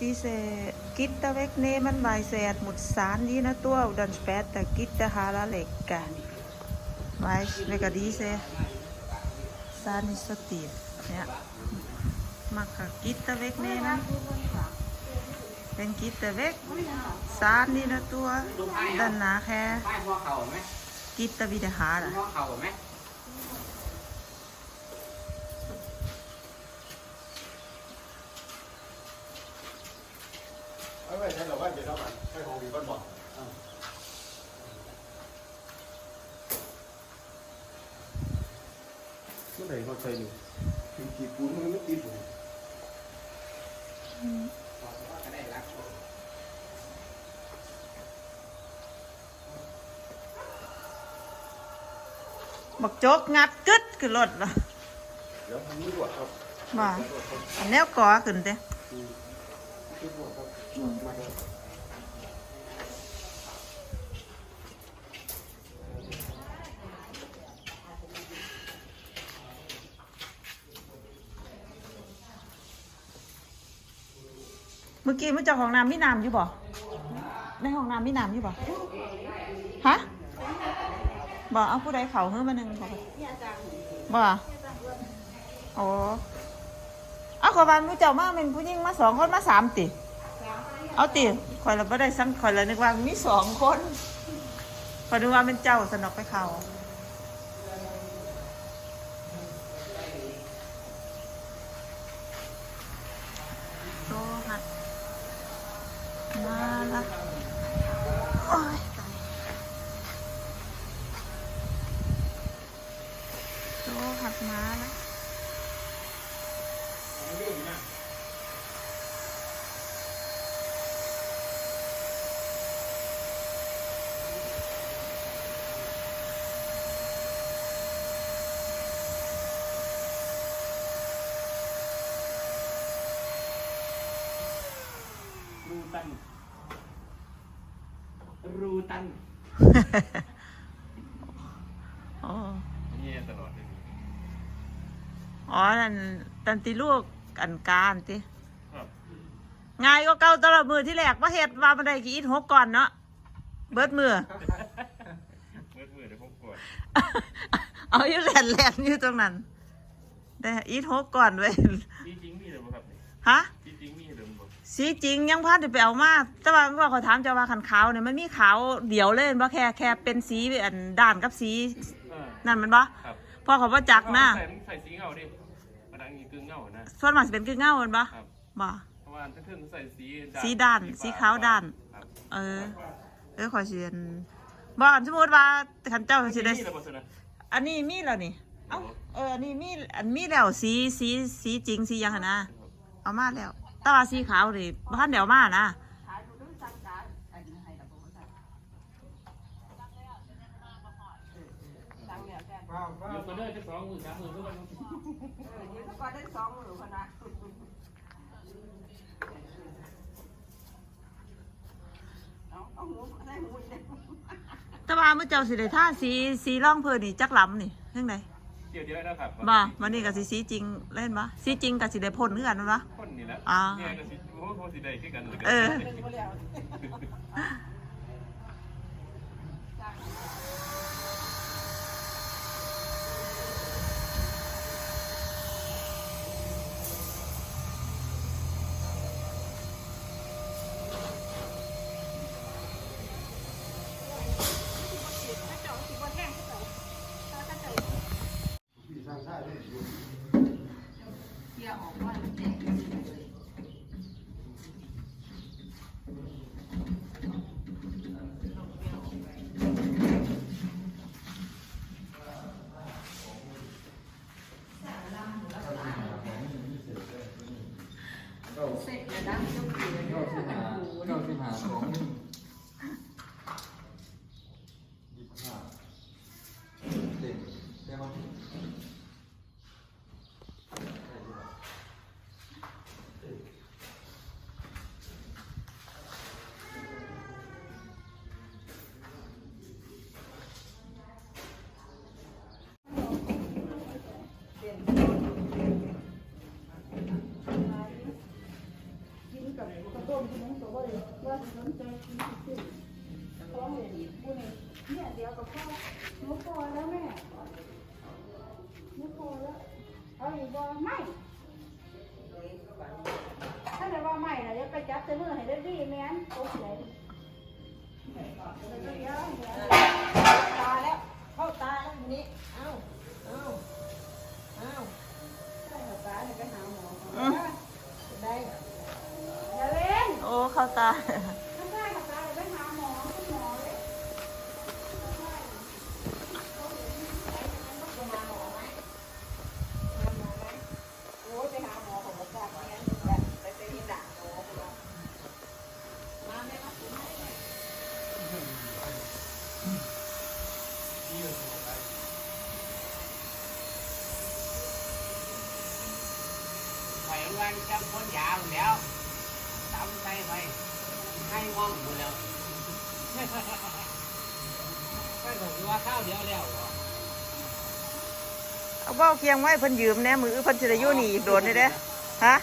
diese Gitter wegnehmen, weil sie hat Mutzahn die Natur und dann später Gitter hala lecker. Weißt du, wegen diese Sahne ist so tief. Ja. Man kann Gitter wegnehmen. Den Gitter weg, Sahne die Natur, dann nachher ป้ายหัวเข่าไหม Gitter wieder หั hala. วเข่าไหม เอาไว้ ใช้เราว่าเดี๋ยวเราไปให้ของดีก้อนบอกเมื่อไหร่เขาใส่หนูถึงกี่ปูนมันไม่ติดเลยก็ได้รักบักโจกงัดกึดขึ้นรถเหรอเดี๋ยวทำนี้ด่วนครับว่าอันแนวก่อขึ้นเด้ คิดด่วนครับมาครับเมื่อกี้มื่อเจ้าของน้ำมีน้ำอยู่บ่ในห้องน้ำมีน้ำอยู่บ่ฮะบ่เอาผู้ใดเขาเฮ้ยมาหนึ่งบ่บ่โอ้เอาขอบ้านมื่อเจ้ามาเป็นผู้หญิงมาสองคนมาสามติ เอาติคอยเราไม่ได้สังคอยเรานึกว่ามีสองคนคอยนึกว่าเป็นเจ้าสนอกไปเขาโตหัดมาละโอ้ยตายโตหัดมาละ ตัน รูตันอ๋อนี่ตลอดเลยอ๋อนั่นตันติลูกอันการติครับง่ายก็เก่าตลอดมือที่แรกว่าเฮ็ดว่ามันได้กี่อิฐหกก่อนเนาะเบิดมือเมื่อเมื่อเดี๋ยวผมกดเอาอยู่แหลนแหลนอยู่ตรงนั้นได้อิฐหกก่อนไว้ยที่จริงมีเลยบ่ครับฮะที่จริงมีเลยบ่ สีจริงยังพลาดไปเอามาแต่ว่าว่าเขาถามเจ้าว่าขันขาวเนี่ยมันมีขาวเดียวเลยว่าแค่แค่เป็นสีอันด่านกับสีเออนั่นแมันบ่ครับพอเขาว่าจักนะใส่ใส่สีเงาดิมันดังอีกกึ่งเงานะส่วนมากสิเป็นคือเงาแมันบ่ครับบ่เพราะว่าถ้าเพิ่งใส่สีสีด้านสีขาวด้านครับเออ เออขอเสียนบอกอันสมมติว่าขันเจ้าสิได้นี่ระบบสนะอันนี้มีแล้วนี่เอ้าเอออันนี้มีอันมีแล้วสีสีสีจริงสีหยังหั้นนะเอามาแล้ว แต่ว่าสีขาวนี่บ้านเดี๋ยวมานะตัวเด้อจะสองหมื่นสามหมื่นทุกวันแต่ว่าเมื่อเจ้าสิได้ท่าสีสีร่องเพลินนี่จักลำนี่เรื่องไหน กี่ยวเดียวนะครับบ่วันนี้ก็สิสีจริงเล่นบ่สีจริงกับสิได้พ่นคือกันวะคนนี่แหละอ่า เนี่ยก็สิโอ้โหสิได้คือกันเลยเออ พี่สร้างชาติเลย จะออกว่าจแล้วนะยกเหลือ เก้าสิบห้าเก้าสิบห้าสองหนึ่งยี่สิบห้าเด็กได้ไหม กินกับ กระต้ มขนมตัวเลยว่าสนใจกินขึ้นท้องเลยผู้นี้เนี่ยเดี๋ยวกับพ่อหนูพอแล้วแม่หนูพอแล้วเอาอีกบ่ไม่ถ้าแต่ว่าไม่นะเดี๋ยวไปจับเสมอให้ได้ดีแม่นโอเคเดี๋ยวตาแล้วเข้าตาแล้วนี้เอ้าเอ้า เอ้า ตาเนี่ยไปหาหมอก่อน อืม ได้อย่าเล่น โอ้ เข้าตา ถ้าได้กับตาเดี๋ยวไปหาหมอคุณหมอเลยโอ้ยไปหาหมอของกระจากเนี่ยแบบไปไปยินด่าหมอคุณหมอมาแม่มาคุณให้ ไปวัน จำคนยาวแล้วตำใจไปให้ว่องอยู่แล้วไม่ผมว่าข้าวเดียวแล้วเอาเบ้าเคียงไว้เพิ่นยืมแน่มือเพิ่นจะได้อยู่นี่อีกโดนนี่เด้ฮะ